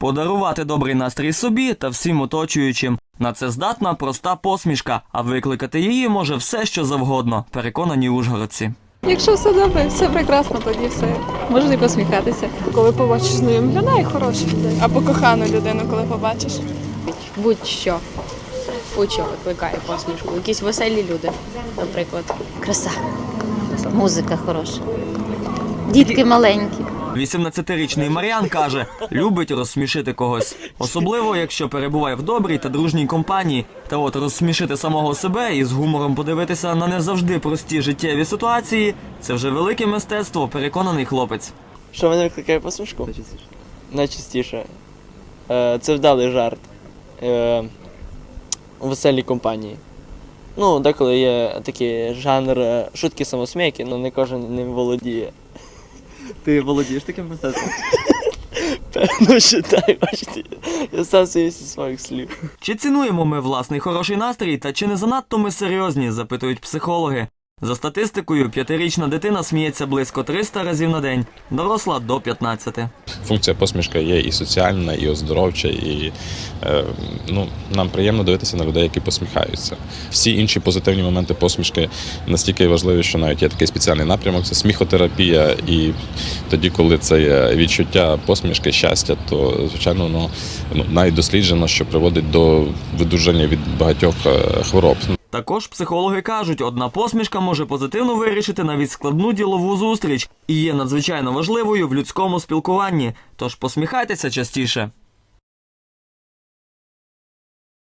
подарувати добрий настрій собі та всім оточуючим. На це здатна проста посмішка, а викликати її може все, що завгодно, переконані ужгородці. Якщо все добре, все прекрасно, тоді все. Можна і посміхатися. Коли побачиш знайомих людей, хороших людей. Або кохану людину, коли побачиш. будь-що. Будь-що викликає посмішку. Якісь веселі люди, наприклад. Краса, музика хороша. Дітки маленькі. 18-річний Мар'ян каже, любить розсмішити когось, особливо якщо перебуває в добрій та дружній компанії. Та от розсмішити самого себе і з гумором подивитися на не завжди прості життєві ситуації це вже велике мистецтво, переконаний хлопець. Що мене викликає посмішку? Найчастіше. Е, це вдалий жарт. Е, у веселій компанії. Ну, деколи є такий жанр е, шутки самосмійки, але не кожен ним володіє. Ти володієш таким мистецтвом? Певно, що так, бачите. Я сам зі своїх слів. Чи цінуємо ми власний хороший настрій, та чи не занадто ми серйозні, запитують психологи. За статистикою, п'ятирічна дитина сміється близько 300 разів на день, доросла до 15. Функція посмішка є і соціальна, і оздоровча, і е, ну, нам приємно дивитися на людей, які посміхаються. Всі інші позитивні моменти посмішки настільки важливі, що навіть є такий спеціальний напрямок це сміхотерапія. І тоді, коли це є відчуття посмішки, щастя, то звичайно ну, ну, навіть досліджено, що приводить до видужання від багатьох е, хвороб. Також психологи кажуть, одна посмішка може позитивно вирішити навіть складну ділову зустріч і є надзвичайно важливою в людському спілкуванні. Тож посміхайтеся частіше.